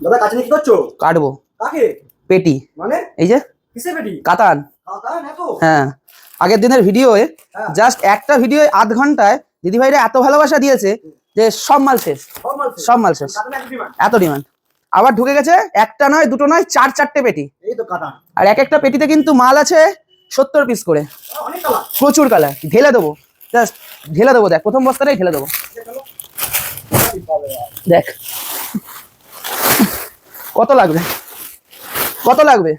দাদা কাছে কি করছ? কাটবো। কাকে? পেটি। মানে? এই যে? কিসে বেটি কাতান। কাকা না তো হ্যাঁ। আগের দিনের ভিডিওয়ে হ্যাঁ। জাস্ট একটা ভিডিও আধ ঘন্টায় দিদিভাইরা এত ভালোবাসা দিয়েছে যে সব মাল শেষ। সব মাল শেষ। কাতান এত ডিমান্ড আবার ঢুকে গেছে একটা নয় দুটো নয় চার চারটে পেটি। কাতান। আর এক একটা পেটিতে কিন্তু মাল আছে সত্তর পিস করে। প্রচুর কালার ঢেলে দেবো। জাস্ট ঢেলে দেবো দেখ প্রথম বস্তাটাই ঢেলে দেবো। দেখ। কত লাগবে? কত লাগবে?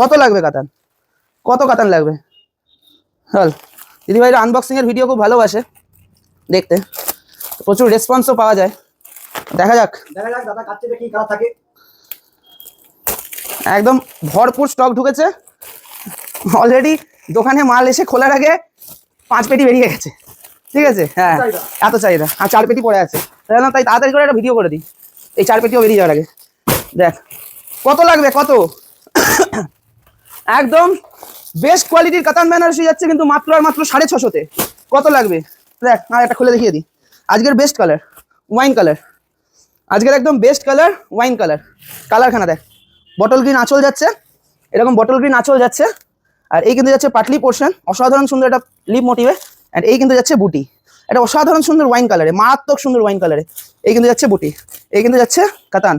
কত লাগবে কাতান? কত কাতান লাগবে? চল দিদিভাইরা আনবক্সিং এর ভিডিও খুব ভালোবাসে দেখতে। প্রচুর রেসপন্সও পাওয়া যায়। দেখা যাক। দেখা যাক দাদা কি থাকে। একদম ভরপুর স্টক ঢুকেছে। অলরেডি দোকানে মাল এসে খোলার আগে পাঁচ পেটি বেরিয়ে গেছে। ঠিক আছে? হ্যাঁ এত চাহিদা। আর চার পেটি পড়ে আছে। তাই তাই তাড়াতাড়ি করে একটা ভিডিও করে দিই। এই চার পেটিও বেরিয়ে যাওয়ার আগে। দেখ, কত লাগবে, কত? একদম বেস্ট কোয়ালিটির কাতান বেনারসি যাচ্ছে কিন্তু মাত্র আর মাত্র সাড়ে ছশোতে কত লাগবে? দেখ, আর একটা খুলে দেখিয়ে দিই। আজকের বেস্ট কালার ওয়াইন কালার আজকের একদম বেস্ট কালার ওয়াইন কালার কালারখানা দেখ বটল গ্রিন আঁচল যাচ্ছে, এরকম বটল গ্রিন আঁচল যাচ্ছে, আর এই কিন্তু যাচ্ছে পাটলি পোর্শন অসাধারণ সুন্দর একটা লিপ মোটিভে অ্যান্ড এই কিন্তু যাচ্ছে বুটি এটা অসাধারণ সুন্দর ওয়াইন কালারে মারাত্মক সুন্দর ওয়াইন কালারে এই কিন্তু যাচ্ছে বুটি, এই কিন্তু যাচ্ছে কাতান।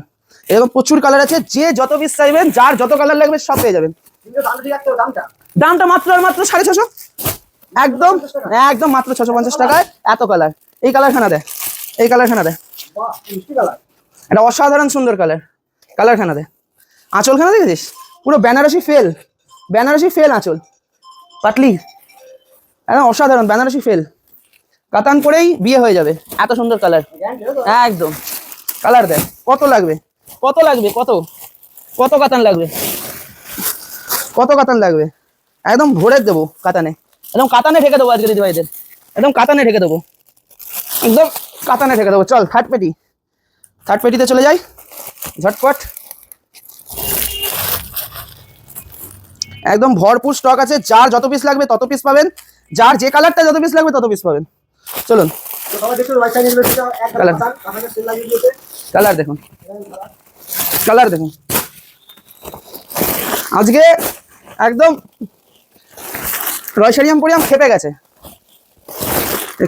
এরকম প্রচুর কালার আছে, যে যত পিস চাইবেন, যার যত কালার লাগবে সব পেয়ে যাবেন। দামটা মাত্র আর মাত্র সাড়ে ছশো? একদম একদম মাত্র ছশো পঞ্চাশ টাকায় এত কালার এই কালারখানা দেয় এই কালারখানা দেয় এটা অসাধারণ সুন্দর কালার কালারখানা দে। আঁচলখানা দেখেছিস? পুরো বেনারসি ফেল বেনারসি ফেল আঁচল। পাটলি। একদম অসাধারণ, বেনারসি ফেল। কাতান করেই বিয়ে হয়ে যাবে। এত সুন্দর কালার একদম। কালার দেখ, কত লাগবে? কত লাগবে? কত? কত কাতান লাগবে? কত কাতান লাগবে? একদম ভরে দেবো কাতানে। একদম কাতানে ঢেকে দেবো আজকে দিদিভাইদের। একদম কাতানে ঢেকে দেবো। একদম কাতানে ঢেকে দেবো। চল থার্ড পেটি। থার্ড পেটিতে চলে যাই। ঝটপট। একদম ভরপুর স্টক আছে। যার যত পিস লাগবে তত পিস পাবেন। যার যে কালারটা যত পিস লাগবে তত পিস পাবেন। চলুন। কালার। দেখুন। কালার দেখুন। আজকে একদম রয়সারিয়াম পরিয়াম খেপে গেছে।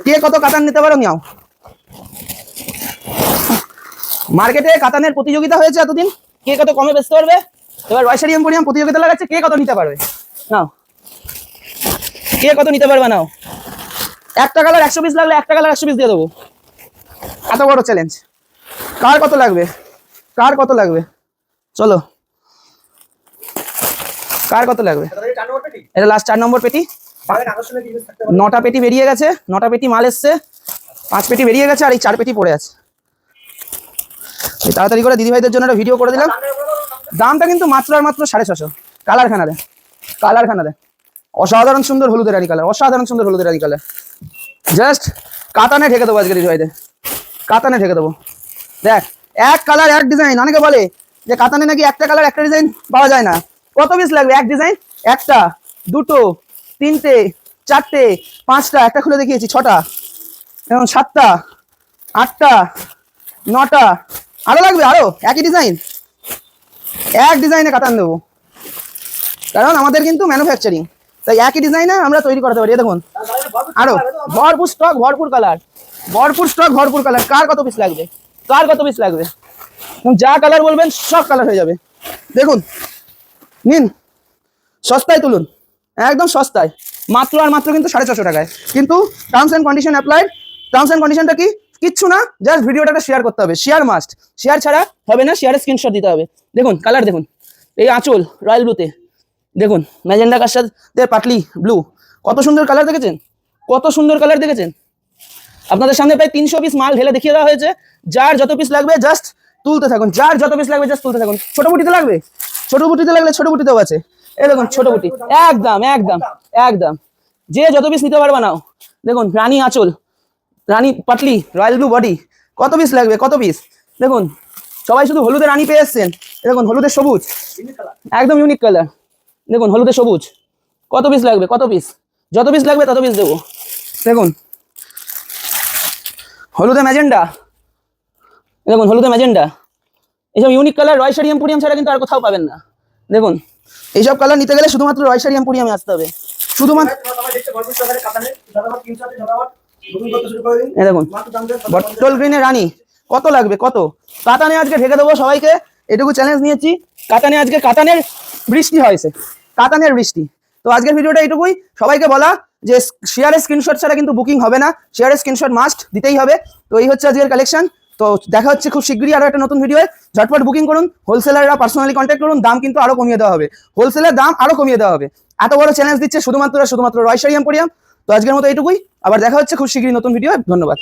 কে কত কাতান নিতে পারো নিও মার্কেটে কাতানের প্রতিযোগিতা হয়েছে এতদিন। কে কত কমে বেচতে পারবে? এবার রয়সারিয়াম পরিয়াম প্রতিযোগিতা লাগাচ্ছে কে কত নিতে পারবে? নাও। কে কত নিতে পারবে নাও। একটা কালার একশো পিস লাগলে একটা কালার একশো পিস দিয়ে দেবো। এত বড় চ্যালেঞ্জ কার কত লাগবে? কার কত লাগবে? চলো। কার কত লাগবে? এটা লাস্ট চার নম্বর পেটি। নটা পেটি বেরিয়ে গেছে নটা পেটি মাল এসছে পাঁচ পেটি বেরিয়ে গেছে আর এই চার পেটি পড়ে আছে। তাড়াতাড়ি করে দিদিভাইদের জন্য একটা ভিডিও করে দিলাম। দামটা কিন্তু মাত্র আর মাত্র সাড়ে ছশো। কালারখানা দেয় অসাধারণ সুন্দর হলুদের আরি কালার অসাধারণ সুন্দর হলুদের আরি কালার জাস্ট কাতানে ঢেকে দেবো আজকে দিদিভাইদের কাতানে ঢেকে দেবো। দেখ, এক কালার এক ডিজাইন অনেকে বলে যে কাতানে নাকি একটা কালার একটা ডিজাইন পাওয়া যায় না। কত পিস লাগবে? এক ডিজাইন একটা, দুটো, তিনটে, চারটে, পাঁচটা, একটা খুলে দেখিয়েছি, ছটা, এবং সাতটা, আটটা, নটা, আরও লাগবে, আরও, একই ডিজাইন এক ডিজাইনে কাতান দেবো। কারণ আমাদের কিন্তু ম্যানুফ্যাকচারিং তাই একই ডিজাইনে আমরা তৈরি করতে পারি। দেখুন আরও, ভরপুর স্টক ভরপুর কালার ভরপুর স্টক ভরপুর কালার কার কত পিস লাগবে? কার কত পিস লাগবে? যা কালার বলবেন, সব কালার হয়ে যাবে। দেখুন, নিন, সস্তায় তুলুন। একদম সস্তায়। মাত্র আর মাত্র কিন্তু সাড়ে ছশো টাকায়। কিন্তু terms and condition applied terms and কন্ডিশনটা কি? কিচ্ছু না জাস্ট ভিডিওটাকে শেয়ার করতে হবে। শেয়ার মাস্ট শেয়ার ছাড়া হবে না শেয়ারের স্ক্রিনশট দিতে হবে। দেখুন কালার দেখুন। এই আঁচল রয়্যাল ব্লুতে দেখুন ম্যাজেন্ডা কার সাথে, পাটলি ব্লু কত সুন্দর কালার দেখেছেন? কত সুন্দর কালার দেখেছেন? আপনাদের সামনে প্রায় তিনশো পিস মাল ঢেলে দেখিয়ে দেওয়া হয়েছে। যার যত পিস লাগবে জাস্ট তুলতে থাকুন। যার যত পিস লাগবে জাস্ট তুলতে থাকুন। ছোট বুটিতে লাগবে? ছোট বুটিতে লাগলে ছোট বুটিতেও আছে। এই দেখুন, ছোট বুটি। একদম একদম একদম। যে যত পিস নিতে পারবা নাও। দেখুন, রানী আঁচল, রানী পাটলি, রয়্যাল ব্লু বডি। কত পিস লাগবে? কত পিস দেখুন, সবাই শুধু হলুদে রানী পেয়ে এসছেন। দেখুন, হলুদের সবুজ। একদম ইউনিক কালার দেখুন হলুদে সবুজ। কত পিস লাগবে? কত পিস যত পিস লাগবে, তত পিস দেবো। দেখুন। হলুদে ম্যাজেন্ডা। দেখুন হলুদে ম্যাজেন্ডা। এইসব unique colour Roy sari emporium ছাড়া কিন্তু আর কোথাও পাবেন না। দেখুন, এইসব কালার নিতে গেলে শুধুমাত্র রয় শাড়ি এম্পোরিয়ামে আসতে হবে। শুধুমাত্র কত লাগবে? কত? কাতানে আজকে দেবো সবাইকে। এটুকু চ্যালেঞ্জ নিয়েছি। কাতানে আজকে কাতানের বৃষ্টি কাতানের বৃষ্টি। তো আজকের ভিডিওটা এটুকুই। সবাইকে বলা। যে শেয়ারের স্ক্রিনশট ছাড়া কিন্তু বুকিং হবে না। শেয়ারের স্ক্রিনশট মাস্ট দিতেই হবে। তো এই হচ্ছে আজকের কালেকশন তো দেখা হচ্ছে খুব শীঘ্রই আরও একটা নতুন ভিডিও ঝটপট বুকিং করুন। হোলসেলাররা পার্সোনালি কন্ট্যাক্ট করুন। দাম কিন্তু আরও কমিয়ে দেওয়া হবে। হোলসেলার দাম আরও কমিয়ে দেওয়া হবে। এত বড় চ্যালেঞ্জ দিচ্ছে শুধুমাত্র শুধুমাত্র রয়সারিয়াম পড়িয়াম তো আজকের মতো এইটুকুই। আবার দেখা হচ্ছে খুব শীঘ্রই নতুন ভিডিও ধন্যবাদ।